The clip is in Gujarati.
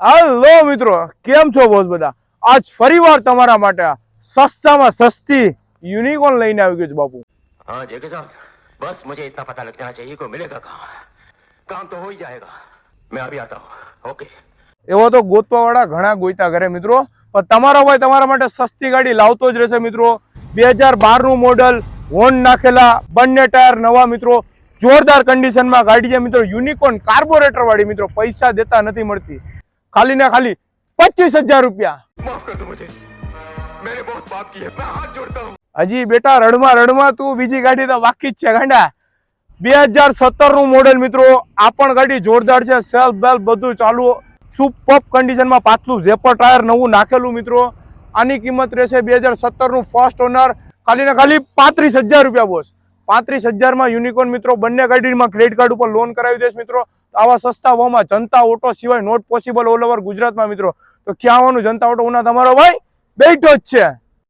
હાલો મિત્રો કેમ છો બોસ બધા આજ ફરીવાર તમારા માટે આ સસ્તામાં સસ્તી યુનિકોર્ન લઈને આવી ગયો છું બાપુ हाँ जेके साहब बस मुझे इतना पता लग जाना चाहिए को मिलेगा कहाँ काम तो हो ही जाएगा मैं अभी आता हूँ ओके એવો તો ગોતવા વાળા ઘણા ગોઈતા ઘરે મિત્રો પણ તમારો ભાઈ તમારા માટે સસ્તી ગાડી લાવતો જ રહેશે મિત્રો બે હજાર બાર નું મોડલ હોર્ન નાખેલા બંને ટાયર નવા મિત્રો જોરદાર કન્ડિશનમાં ગાડી છે મિત્રો યુનિકોર્ન કાર્બોરેટર વાળી મિત્રો પૈસા દેતા નથી મળતી ખાલી ને ખાલી પચીસ હજાર રૂપિયા. હજી બેટા રણમાં રણમાં તું બીજી ગાડી તો બાકી જ છે ગાંડા. બે હજાર સત્તરનું મોડેલ મિત્રો આ પણ ગાડી જોરદાર છે સેલ્ફ બેલ્ફ બધું ચાલુ. સુપર કન્ડિશનમાં પાછલું ઝેપર ટાયર નવું નાખેલું મિત્રો. આની કિંમત રહેશે બે હજાર સત્તરનું ફર્સ્ટ ઓનર ખાલી ને ખાલી પાંત્રીસ હજાર રૂપિયા બોસ. પાંત્રીસ હજારમાં યુનિકોન મિત્રો બંને ગાડીમાં ક્રેડિટ કાર્ડ ઉપર લોન કરાવી દેશ મિત્રો. આવા સસ્તા ભાવમાં જનતા ઓટો સિવાય નોટ પોસિબલ ઓલ ઓવર ગુજરાતમાં મિત્રો. તો ક્યાં આવવાનું? જનતા ઓટો ઉના તમારો ભાઈ બેઠો જ છે.